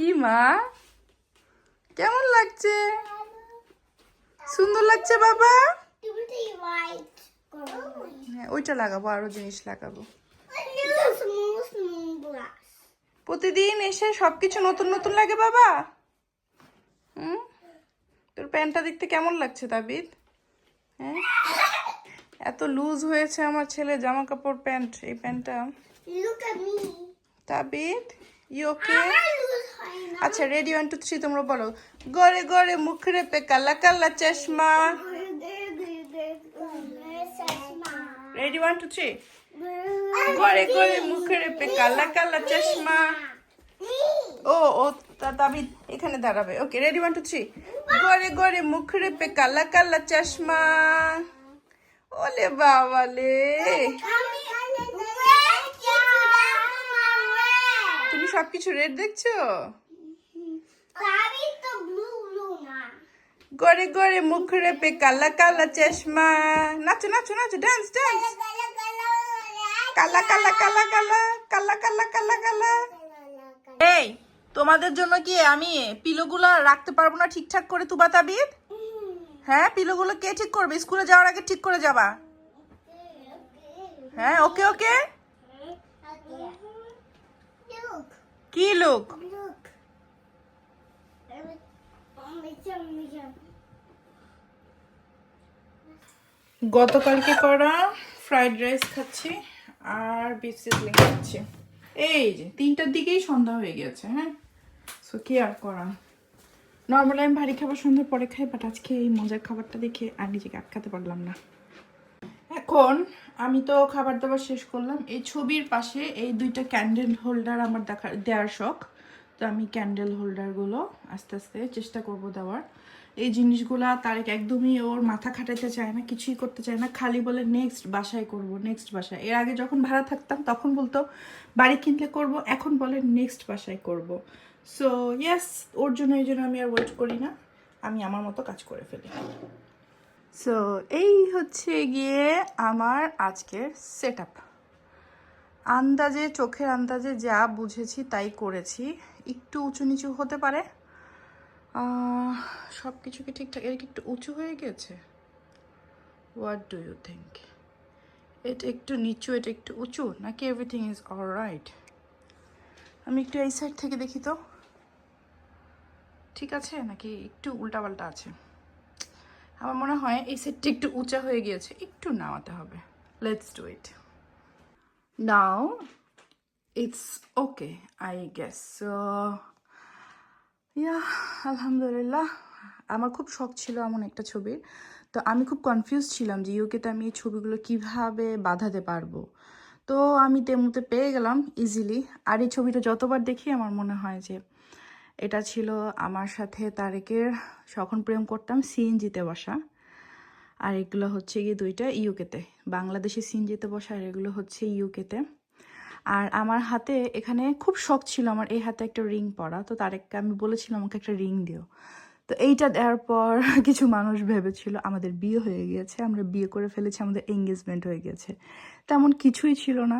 কি মা? কেমন লাগছে? সুন্দর লাগছে বাবা? হ্যাঁ ওইটা লাগাবো আরও জিনিস লাগাবো। প্রতিদিন এসে সবকিছু নতুন নতুন লাগে বাবা? হুম? তোর প্যান্টটা দেখতে কেমন লাগছে তাবিদ হ্যাঁ? এত লুজ হয়েছে আমার ছেলে জামা কাপড় প্যান্ট এই প্যান্টটা। তাবিদ ইউ ওকে লুজ না আচ্ছা রেডি ওয়ান, টু, থ্রি, তোমরা বলো। গড়ে গড়ে মুখরে পে কালা কালা চশমা। Ready one, two, three. গড়ে গড়ে মুখরে পে কালা কালা চশমা। ও ও তাবিদ এখানে দাঁড়াবে। Okay ready one, two, three. গড়ে গড়ে মুখরে পে কালা কালা চশমা। ওলে বাবালে। তুমি সবকিছু রেড দেখছ? গড়ে গড়ে মুখরে পে কালা কালা চশমা। নাচো নাচো নাচো ডান্স ডান্স কালা কালা কালা কালা কালা কালা কালা কালা। এই তোমাদের জন্য কি আমি পিলোগুলো রাখতে পারব না ঠিকঠাক করে তুবা তাবিদ হ্যাঁ পিলোগুলো কে ঠিক করবে? স্কুলে যাওয়ার আগে ঠিক করে যাবা। হ্যাঁ ওকে ওকে। কি লোক? গতকালকে করা ফ্রাইড রাইস খাচ্ছি আর বিফ সিজলিং খাচ্ছি। এই যে তিনটার দিকেই সন্ধ্যা হয়ে গেছে হ্যাঁ? সো কি আর করা? নর্মালি আমি ভারী খাবার সন্ধ্যার পরে খাই বাট আজকে এই মজার খাবারটা দেখে আর নিজেকে আটকাতে পারলাম না। এখন আমি তো খাবার দাবার শেষ করলাম। এই ছবির পাশে এই দুইটা ক্যান্ডেল হোল্ডার আমার দেখা, দেওয়ার শখ। তো আমি ক্যান্ডেল হোল্ডারগুলো আস্তে আস্তে চেষ্টা করব দেওয়ার। এই জিনিসগুলা তারেক একদমই ওর মাথা খাটাইতে চায় না, কিছুই করতে চায় না। খালি বলে নেক্সট বাসায় করব নেক্সট বাসায়। এর আগে যখন ভাড়া থাকতাম তখন বলতো, বাড়ি কিনলে করব, এখন বলে নেক্সট বাসায় করব। সো ইয়েস ওর জন্য, এই জন্য আমি আর ওয়েট করি না। আমি আমার মতো কাজ করে ফেলি। সো এই হচ্ছে গিয়ে আমার আজকের সেট আপ আন্দাজে, চোখের আন্দাজে যা বুঝেছি তাই করেছি। একটু উঁচু নিচু হতে পারে। সব কিছু কি ঠিকঠাক? এর একটু উঁচু হয়ে গেছে? হোয়াট ডু ইউ থিঙ্ক এটা একটু নিচু, এটা একটু উঁচু? নাকি এভরিথিং ইজ অল রাইট আমি একটু এই সাইড থেকে দেখি তো। ঠিক আছে? নাকি একটু উল্টাপাল্টা আছে? আমার মনে হয় এই সেটটা একটু উঁচা হয়ে গিয়েছে, একটু নামাতে হবে। Let's do it now it's okay I guess yeah আলহামদুলিল্লাহ আমার খুব শখ ছিল এমন একটা ছবির। তো আমি খুব কনফিউজ ছিলাম যে ইউকেতে আমি এই ছবিগুলো কীভাবে বাঁধাতে পারব। তো আমি তেমুতে পেয়ে গেলাম ইজিলি আর এই ছবিটা যতবার দেখি আমার মনে হয় যে এটা ছিল আমার সাথে তারেকের যখন প্রেম করতাম সিএনজিতে বসা। আর এগুলো হচ্ছে গিয়ে দুইটা ইউকেতে, বাংলাদেশে সিএনজিতে বসা আর এগুলো হচ্ছে ইউকেতে। আর আমার হাতে এখানে খুব শখ ছিল, আমার এই হাতে একটা রিং পরা। তো তারেককে আমি বলেছিলাম, আমাকে একটা রিং দিও। তো এইটা দেওয়ার পর কিছু মানুষ ভেবেছিল, আমাদের বিয়ে হয়ে গিয়েছে, আমরা বিয়ে করে ফেলেছি, আমাদের এঙ্গেজমেন্ট হয়ে গেছে তেমন কিছুই ছিল না।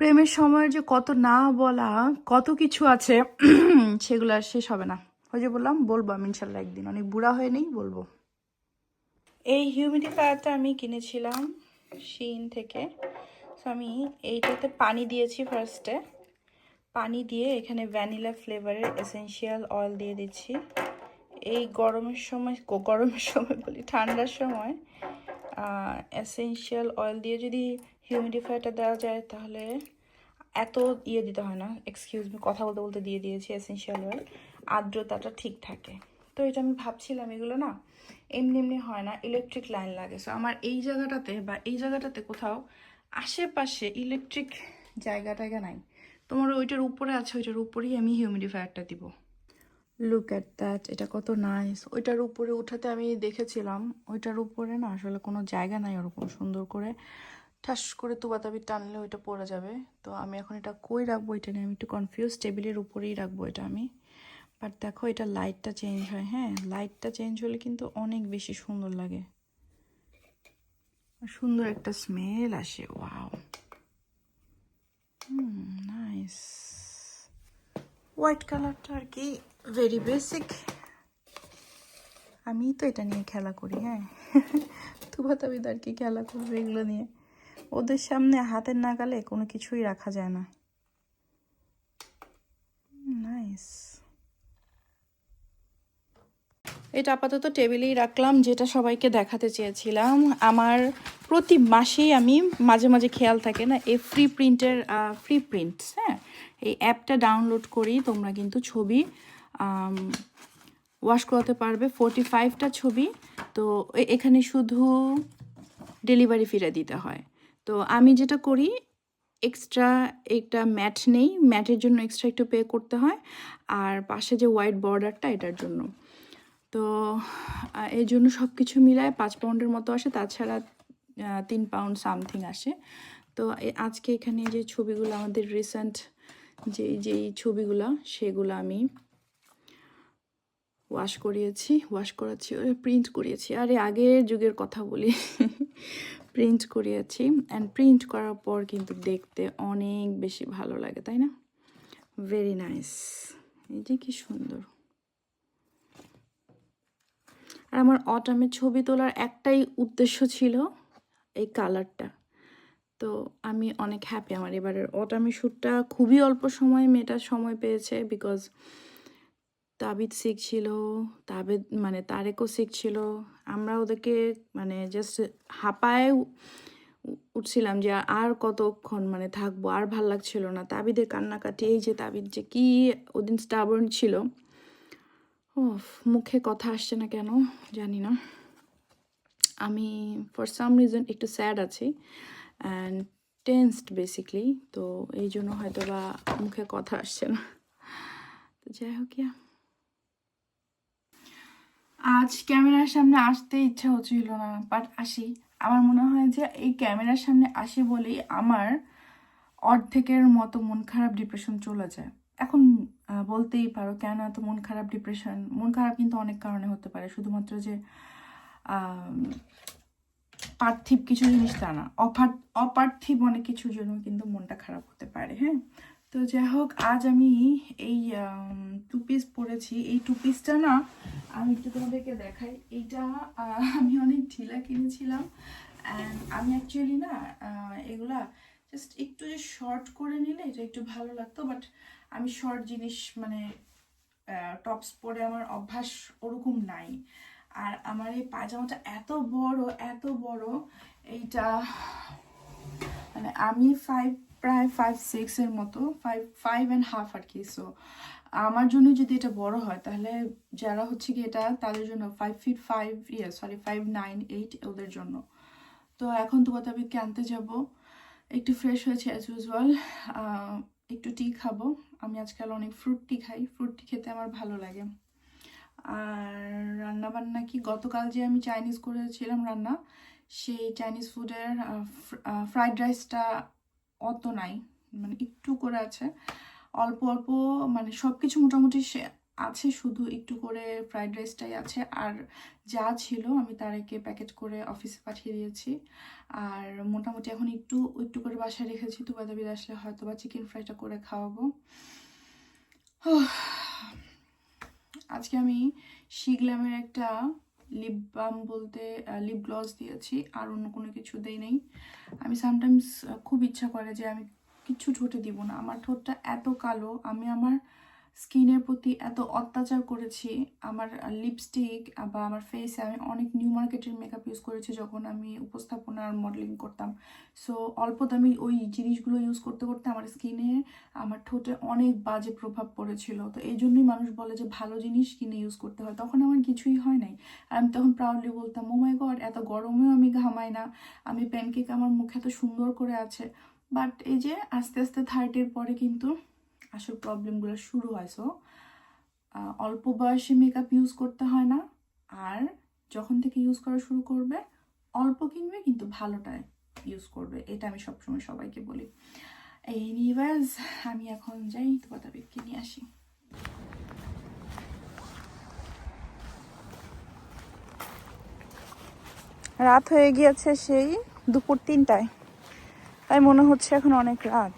প্রেমের সময় যে কত না বলা কত কিছু আছে, সেগুলো আর শেষ হবে না। ওই যে বললাম, বলব আমি ইনশাল্লাহ একদিন। অনেক বুড়া হয়ে নেই, বলব। এই হিউমিডিফায়ারটা আমি কিনেছিলাম শিন থেকে। সো আমি এইটাতে পানি দিয়েছি ফার্স্টে পানি দিয়ে এখানে ভ্যানিলা ফ্লেভারের এসেনশিয়াল অয়েল দিয়ে দিচ্ছি। এই গরমের সময় গরমের সময় বলি, ঠান্ডার সময় এসেনশিয়াল অয়েল দিয়ে যদি হিউমিডিফায়ারটা দেওয়া যায় তাহলে এত ইয়ে দিতে হয় না। এক্সকিউজ মি কথা বলতে বলতে দিয়ে দিয়েছি এসেনশিয়াল অয়েল আর্দ্রতাটা ঠিক থাকে। তো এটা আমি ভাবছিলাম এগুলো না, এমনি এমনি হয় না ইলেকট্রিক লাইন লাগে। সো আমার এই জায়গাটাতে বা এই জায়গাটাতে কোথাও আশেপাশে ইলেকট্রিক জায়গা টায়গা নাই। তোমার ওইটার উপরে আছে, ওইটার উপরেই আমি হিউমিডিফায়ারটা দিব। লুক অ্যাট দ্যাট এটা কত নাইস ওইটার উপরে উঠাতে আমি দেখেছিলাম, ওইটার উপরে না আসলে কোনো জায়গা নাই ওরকম সুন্দর করে। ঠাস করে তুবাতাবি টানলে ওইটা পড়ে যাবে। তো আমি এখন এটা কই রাখব এটা নিয়ে আমি একটু কনফিউজ টেবিলের উপরেই রাখব এটা আমি। বাট দেখো এটা লাইটটা চেঞ্জ হয় হ্যাঁ? লাইটটা চেঞ্জ হলে কিন্তু অনেক বেশি সুন্দর লাগে। সুন্দর একটা স্মেল আসে ওয়াও হুম নাইস হোয়াইট কালারটা আর কি ভেরি বেসিক আমি তো এটা নিয়ে খেলা করি হ্যাঁ। তুবা তাবিদ আর কি খেলা করবে এগুলো নিয়ে। ওদের সামনে হাতের নাগালে কোনো কিছুই রাখা যায় না। নাইস এটা আপাতত টেবিলেই রাখলাম, যেটা সবাইকে দেখাতে চেয়েছিলাম। আমার প্রতি মাসেই আমি মাঝে মাঝে খেয়াল থাকে না, এই ফ্রি প্রিন্টের ফ্রি প্রিন্টস হ্যাঁ। এই অ্যাপটা ডাউনলোড করি, তোমরা কিন্তু ছবি ওয়াশ করাতে পারবে। ফোরটি ফাইভটা ছবি। তো এখানে শুধু ডেলিভারি ফিরে দিতে হয়। তো আমি যেটা করি এক্সট্রা একটা ম্যাট নেই। ম্যাটের জন্য এক্সট্রা একটু পে করতে হয়। আর পাশে যে হোয়াইট বর্ডারটা এটার জন্য। তো এই জন্য সব কিছু মিলায় পাঁচ পাউন্ডের মতো আসে। তাছাড়া তিন পাউন্ড সামথিং আসে। তো আজকে এখানে যে ছবিগুলো, আমাদের রিসেন্ট যে, যেই ছবিগুলো, সেগুলো আমি ওয়াশ করিয়েছি ওয়াশ করাচ্ছি প্রিন্ট করিয়েছি। আরে, আগের যুগের কথা বলি। প্রিন্ট করিয়েছি অ্যান্ড প্রিন্ট করার পর কিন্তু দেখতে অনেক বেশি ভালো লাগে, তাই না? ভেরি নাইস এই যে কি সুন্দর। আর আমার অটামের ছবি তোলার একটাই উদ্দেশ্য ছিল এই কালারটা তো আমি অনেক হ্যাপি আমার এবারের অটামি শ্যুটটা খুবই অল্প সময় মেয়েটা সময় পেয়েছে বিকজ তাবিদ শিখছিল তাবিদ মানে তারেকও শিখছিল আমরা ওদেরকে মানে জাস্ট হাঁপায় উঠছিলাম যে আর কতক্ষণ মানে থাকব, আর ভালো লাগছিল না। তাবিদের কান্নাকাটি, এই যে তাবিদ যে কি ওদিন স্টাবর্ন ছিল। ও মুখে কথা আসছে না কেন জানি না। আমি ফর সাম রিজন একটু স্যাড আছি অ্যান্ড টেন্সড বেসিকলি তো এই জন্য হয়তো বা মুখে কথা আসছে না। তো যাই হোক ইয়া। আজ ক্যামেরার সামনে আসতে ইচ্ছা হচ্ছিল না বাট আসি। আমার মনে হয় যে এই ক্যামেরার সামনে আসি বলেই আমার অর্ধেকের মতো মন খারাপ ডিপ্রেশন চলে যায়। এখন বলতেই পারো, কেন এত মন খারাপ ডিপ্রেশন মন খারাপ কিন্তু অনেক কারণে হতে পারে, শুধুমাত্র যে পার্থিব কিছু জিনিস তা না, অপার- অপার্থিব অনেক কিছুর জন্য কিন্তু মনটা খারাপ হতে পারে হ্যাঁ? তো যাই হোক, আজ আমি এই টু পিস পরেছি। এই টু পিসটা না, আমি একটু তোমাদেরকে দেখাই। এইটা আমি অনেক ঢিলা কিনেছিলাম। অ্যান্ড আমি অ্যাকচুয়ালি না এগুলা জাস্ট একটু যে শর্ট করে নিলে এটা একটু ভালো লাগতো। বাট আমি শর্ট জিনিস মানে টপস পরে আমার অভ্যাস ওরকম নাই। আর আমার এই পায়জামাটা এত বড় এত বড়, এইটা মানে আমি ফাইভ প্রায় ফাইভ সিক্স এর মতো ফাইভ ফাইভ অ্যান্ড হাফ আর কি সো আমার জন্য যদি এটা বড় হয়, তাহলে যারা হচ্ছে কি এটা তাদের জন্য ফাইভ ফিট ফাইভ ইয়ার সরি ফাইভ নাইন এইট ওদের জন্য। তো এখন তো তাবিদকে আনতে যাব। একটু ফ্রেশ হয়েছে অ্যাজ ইউজুয়াল একটু টি খাব। আমি আজকাল অনেক ফ্রুট টি খাই ফ্রুট টি খেতে আমার ভালো লাগে। আর রান্না বান্না কি, গতকাল যে আমি চাইনিজ করেছিলাম রান্না, সেই চাইনিজ ফুডের ফ্রাইড রাইসটা অত নাই মানে একটু করে আছে। অল্প অল্প মানে সব কিছু মোটামুটি আছে, শুধু একটু করে ফ্রাইড রাইসটাই আছে। আর যা ছিল আমি তারেকে প্যাকেট করে অফিসে পাঠিয়ে দিয়েছি। আর মোটামুটি এখন একটু একটু করে বাসায় রেখেছি। তু বাদাবিদ আসলে হয়তো বা চিকেন ফ্রাইটা করে খাওয়াবো। আজকে আমি শিগলামের একটা লিপ বাম বলতে লিপ গ্লস দিয়েছি, আর অন্য কোনো কিছু দেই নেই। আমি সামটাইমস খুব ইচ্ছা করে যে আমি কিচ্ছু ঠোঁটে দিব না। আমার ঠোঁটটা এত কালো, আমি আমার স্কিনের প্রতি এত অত্যাচার করেছি, আমার লিপস্টিক বা আমার ফেসে আমি অনেক নিউ মার্কেটের মেকআপ ইউজ করেছি যখন আমি উপস্থাপনার মডেলিং করতাম। সো অল্প দামি ওই জিনিসগুলো ইউজ করতে করতে আমার স্কিনে আমার ঠোঁটে অনেক বাজে প্রভাব পড়েছিল। তো এই জন্যই মানুষ বলে যে ভালো জিনিস কিনে ইউজ করতে হয়। তখন আমার কিছুই হয় নাই। আর আমি তখন প্রাউডলি বলতাম ও মাই গড এত গরমেও আমি ঘামাই না। আমি প্যানকেক আমার মুখে এত সুন্দর করে আছে। বাট এই যে আস্তে আস্তে থার্টির পরে কিন্তু আসল প্রবলেমগুলো শুরু হয় সো অল্প বয়সে মেকআপ ইউজ করতে হয় না, আর যখন থেকে ইউজ করা শুরু করবে, অল্প কিনবে কিন্তু ভালোটাই ইউজ করবে, এটা আমি সবসময় সবাইকে বলি। এনিওয়েজ আমি এখন যাই তো কথাবিদকে নিয়ে আসি। রাত হয়ে গিয়েছে সেই দুপুর তিনটায়, তাই মনে হচ্ছে এখন অনেক রাত।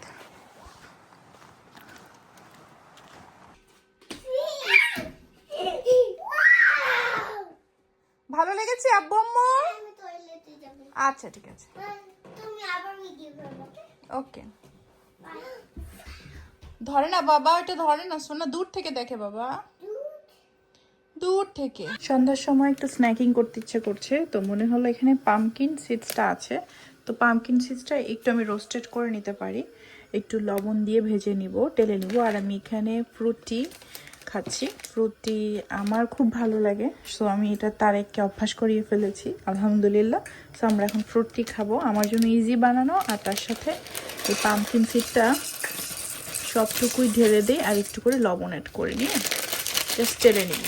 আচ্ছা ঠিক আছে। তুমি আবার ভিডিও করবে ওকে? ধরে না বাবা এটা ধরে না শোনা দূর থেকে দেখে বাবা। দূর থেকে। সন্ধ্যার সময় একটু স্ন্যাকিং করতে ইচ্ছে করছে তো মনে হলো এখানে পামকিন সিডসটা আছে। তো পামকিন সিডসটা একটু আমি রোস্টেড করে নিতে পারি। একটু লবণ দিয়ে ভেজে নিব টেলে নিব। আর আমি এখানে ফ্রুটি খাচ্ছি। ফ্রুটি আমার খুব ভালো লাগে সো আমি এটা তারেককে অভ্যাস করিয়ে ফেলেছি, আলহামদুলিল্লাহ। সো আমরা এখন ফ্রুটটি খাব। আমার জন্য ইজি বানানো, আর তার সাথে এই পাম্পকিন সিডটা সবটুকুই ঢেলে দিই, আর একটু করে লবণ অ্যাড করে নিয়ে জাস্ট টেলে নিই।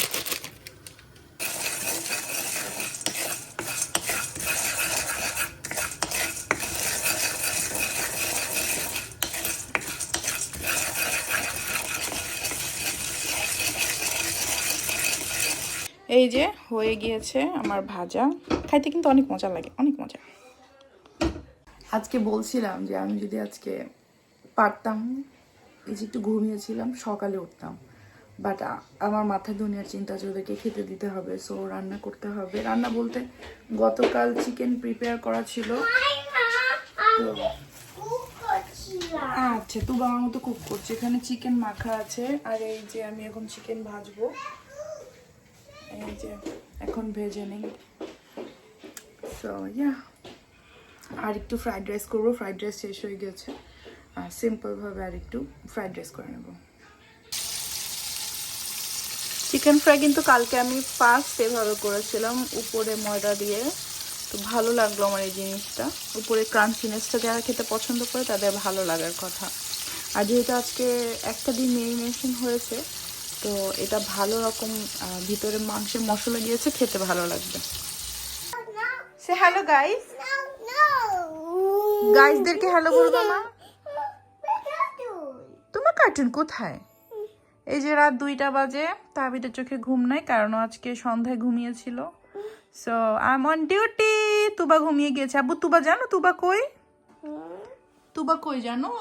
এই যে হয়ে গিয়েছে আমার ভাজা। খাইতে কিন্তু অনেক মজা লাগে, অনেক মজা। আজকে বলছিলাম যে আমি যদি আজকে পারতাম, এই যে একটু ঘুমিয়েছিলাম, সকালে উঠতাম। বাট আমার মাথায় দুনিয়ার চিন্তা আছে খেতে দিতে হবে সো রান্না করতে হবে। রান্না বলতে গতকাল চিকেন প্রিপেয়ার করা ছিল। তো আচ্ছা তু আমার মতো কুক করছে। এখানে চিকেন মাখা আছে, আর এই যে আমি এখন চিকেন ভাজবো। যে এখন ভেজে নিই। সো ইয়া আর একটু ফ্রাইড রাইস করব। ফ্রাইড রাইস শেষ হয়ে গেছে। আর সিম্পলভাবে আর একটু ফ্রাইড রাইস করে নেব। চিকেন ফ্রাই কিন্তু কালকে আমি ফার্স্ট এভাবে করেছিলাম, উপরে ময়দা দিয়ে। তো ভালো লাগল আমার এই জিনিসটা। উপরে ক্রাঞ্চিনেসটা যারা খেতে পছন্দ করে, তাদের ভালো লাগার কথা। আর যেহেতু আজকে একটা দিন মেরিনেশন হয়েছে তো এটা ভালো রকম ভিতরে মাংসের মশলা দিয়েছে, খেতে ভালো লাগবে সে হ্যালো গাইস. গাইসদেরকে হ্যালো বলব Cartoon. তোমার কার্টুন কোথায় এই যে রাত দুইটা বাজে তাবিদের চোখে ঘুম নাই, কারণ আজকে সন্ধ্যায় ঘুমিয়েছিল so I am on duty Tuba ঘুমিয়ে গেছে আবু তুবা জানো, তুবা কই তুবা কই জানো.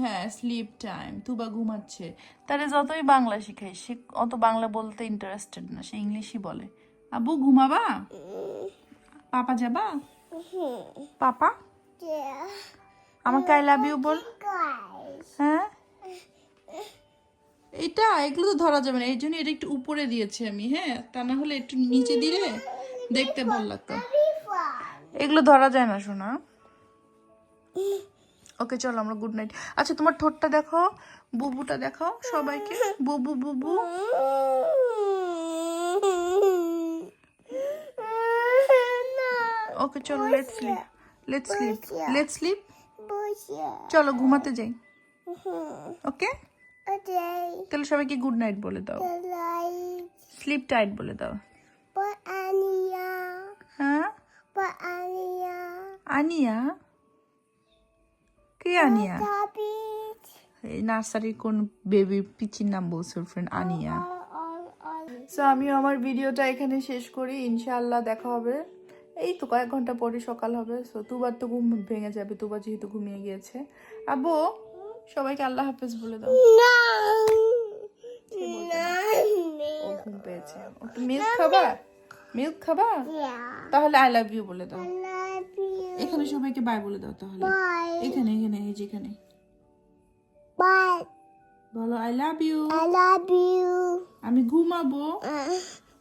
হ্যাঁ স্লিপ টাইম তুবা ঘুমাচ্ছে। তাহলে যতই বাংলা শিখাই সে অত বাংলা বলতে ইন্টারেস্টেড না সে ইংলিশই বলে। আব্বু ঘুমাবা? পাপা যাবা? পাপা? আমাকে আই লাভ ইউ বল। হ্যাঁ? এটা এগুলো তো ধরা যাবে না এই জন্য এটা একটু উপরে দিয়েছি আমি হ্যাঁ? তা না হলে একটু নিচে দিলে দেখতে ভালো লাগতো। এগুলো ধরা যায় না শোনা ওকে চলো আমরা গুড নাইট আচ্ছা তোমার ঠোঁটটা দেখো বুবুটা দেখাও সবাইকে। বুবু বুবু। ওকে চলো let sleep let sleep let sleep. চলো ঘুমাতে যাই। ওকে. তাহলে সবাইকে গুড নাইট বলে দাও? স্লিপ টাইট বলে দাও. হ্যাঁ. আনিয়া? কে আনিয়া? এই নার্সারির কোন বেবি পিচির নাম বলছে ওর ফ্রেন্ড আনিয়া. সো আমি আমার ভিডিওটা এখানে শেষ করি ইনশাআল্লাহ দেখা হবে। এই তো কয়েক ঘণ্টা পরে সকাল হবে সো তুবার তো ঘুম ভেঙে যাবে তুবার যেহেতু ঘুমিয়ে গিয়েছে। আবু সবাইকে আল্লাহ হাফেজ বলে দাও. ও ঘুম পেয়েছে। মিল্ক খাবা? মিল্ক খাবা? তাহলে আই লাভ ইউ বলে দাও. এখানে সবাইকে বাই বলে দাও তাহলে। এখানে এখানে এই যে এখানে। Bye. বলো I love you I love you আমি ঘুমাবো।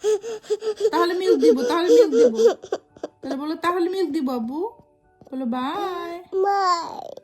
তাহলে মিল্ক দিব তাহলে মিল্ক দিব। তাহলে বলো তাহলে মিল্ক দিব আব্বু। বলো বাই Bye.